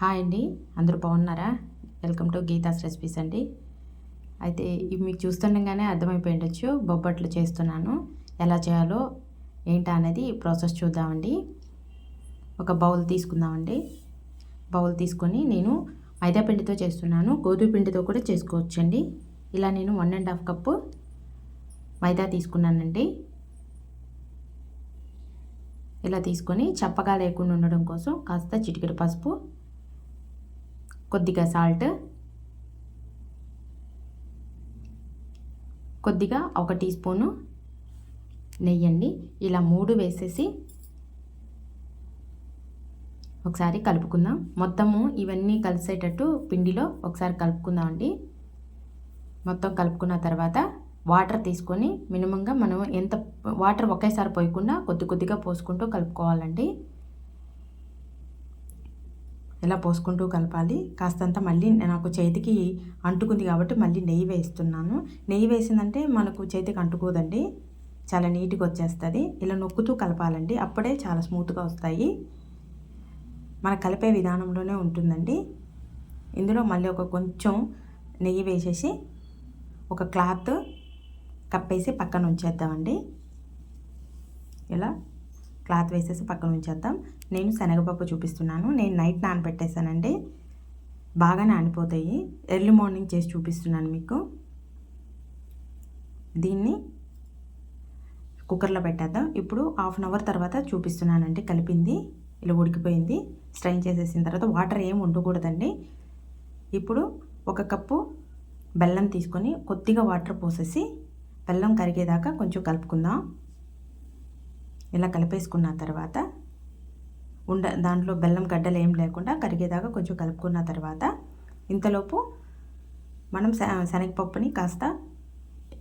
Hi అండి. అందరూ బాగున్నారా? వెల్కమ్ టు గీతాస్ రెసిపీస్ అండి. అయితే ఇవి మీకు చూస్తుండగానే అర్థమైపోయి ఉండొచ్చు. బొబ్బట్లు చేస్తున్నాను. ఎలా చేయాలో ఏంటా అనేది ప్రాసెస్ చూద్దామండి. ఒక బౌల్ తీసుకుందామండి. బౌల్ తీసుకొని నేను మైదా పిండితో చేస్తున్నాను. గోధుమ పిండితో కూడా చేసుకోవచ్చండి. ఇలా నేను వన్ అండ్ హాఫ్ కప్పు మైదా తీసుకున్నానండి. ఇలా తీసుకొని చప్పగా లేకుండా ఉండడం కోసం కాస్త చిటికెడు పసుపు కొద్దిగా సాల్ట్ కొద్దిగా ఒక టీ స్పూను నెయ్యండి ఇలా మూడు వేసేసి ఒకసారి కలుపుకుందాం. మొత్తము ఇవన్నీ కలిసేటట్టు పిండిలో ఒకసారి కలుపుకుందాం అండి. మొత్తం కలుపుకున్న తర్వాత వాటర్ తీసుకొని మినిమంగా మనం ఎంత వాటర్ ఒకేసారి పోయకుండా కొద్ది కొద్దిగా పోసుకుంటూ కలుపుకోవాలండి. ఇలా పోసుకుంటూ కలపాలి. కాస్తంత మళ్ళీ నాకు చేతికి అంటుకుంది కాబట్టి మళ్ళీ నెయ్యి వేస్తున్నాను నెయ్యి వేసిందంటే మనకు చేతికి అంటుకోదండి. చాలా నీట్గా వచ్చేస్తుంది. ఇలా నొక్కుతూ కలపాలండి. అప్పుడే చాలా స్మూత్గా వస్తాయి. మన కలిపే విధానంలోనే ఉంటుందండి. ఇందులో మళ్ళీ ఒక కొంచెం నెయ్యి వేసేసి ఒక క్లాత్ కప్పేసి పక్కన ఉంచేద్దామండి. ఇలా క్లాత్ వేసేసి పక్కన ఉంచేద్దాం. నేను శనగపప్పు చూపిస్తున్నాను. నేను నైట్ నానబెట్టేశానండి. బాగా నానిపోతాయి ఎర్లీ మార్నింగ్ చేసి చూపిస్తున్నాను మీకు. దీన్ని కుక్కర్లో పెట్టేద్దాం. ఇప్పుడు హాఫ్ అన్ అవర్ తర్వాత చూపిస్తున్నానండి కలిపింది. ఇలా ఉడికిపోయింది. స్ట్రైన్ చేసేసిన తర్వాత వాటర్ ఏమి ఉండకూడదండి. ఇప్పుడు ఒక కప్పు బెల్లం తీసుకొని కొద్దిగా వాటర్ పోసేసి బెల్లం కరిగేదాకా కొంచెం కలుపుకుందాం. ఇలా కలిపేసుకున్న తర్వాత ఉండ దాంట్లో బెల్లం గడ్డలు ఏం లేకుండా కరిగేదాకా కొంచెం కలుపుకున్న తర్వాత ఇంతలోపు మనం శనగపప్పుని కాస్త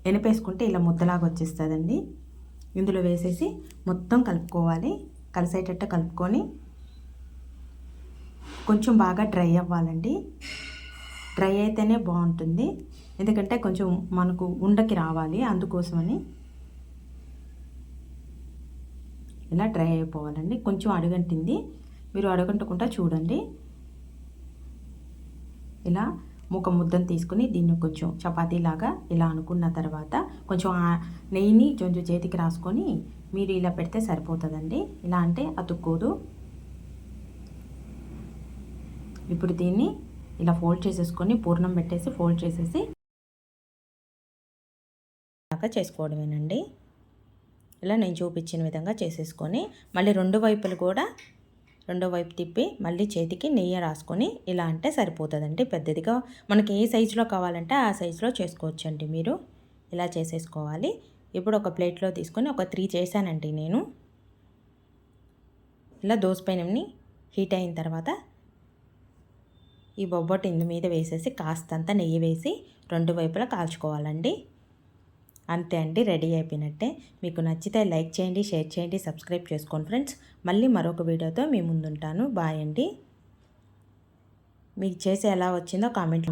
ఎనిపేసుకుంటే ఇలా ముద్దలాగా వచ్చేస్తుందండి. ఇందులో వేసేసి మొత్తం కలుపుకోవాలి. కలిసేటట్టు కలుపుకొని కొంచెం బాగా డ్రై అవ్వాలండి. డ్రై అయితేనే బాగుంటుంది. ఎందుకంటే కొంచెం మనకు ఉండకి రావాలి అందుకోసమని. ఇలా డ్రై అయిపోవాలండి? కొంచెం అడుగంటింది. మీరు అడగంటకుండా చూడండి. ఇలా ముఖ ముద్దను తీసుకుని దీన్ని కొంచెం చపాతీలాగా ఇలా అనుకున్న తర్వాత కొంచెం నెయ్యిని కొంచెం చేతికి రాసుకొని మీరు ఇలా పెడితే సరిపోతుందండి. ఇలా అంటే అతుక్కోదు. ఇప్పుడు దీన్ని ఇలా ఫోల్డ్ చేసేసుకొని పూర్ణం పెట్టేసి ఫోల్డ్ చేసేసి దాకా చేసుకోవడమేనండి. ఇలా నేను చూపించిన విధంగా చేసేసుకొని మళ్ళీ రెండు వైపులు కూడా రెండో వైపు తిప్పి మళ్ళీ చేతికి నెయ్యి రాసుకొని ఇలా అంటే సరిపోతుందండి. పెద్దదిగా మనకి ఏ సైజులో కావాలంటే ఆ సైజులో చేసుకోవచ్చండి మీరు. ఇలా చేసేసుకోవాలి. ఇప్పుడు ఒక ప్లేట్లో తీసుకొని ఒక త్రీ చేశానండి నేను. ఇలా దోసపైనని హీట్ అయిన తర్వాత ఈ బొబ్బొట్టు ఇందు మీద వేసేసి కాస్తంత నెయ్యి వేసి రెండు వైపులా కాల్చుకోవాలండి. అంతే అండి రెడీ అయిపోయినట్టే. మీకు నచ్చితే లైక్ చేయండి షేర్ చేయండి సబ్స్క్రైబ్ చేసుకోండి ఫ్రెండ్స్. మళ్ళీ మరొక వీడియోతో మీ ముందుంటాను. బాయ్ అండి. మీకు చేసి ఎలా వచ్చిందో కామెంట్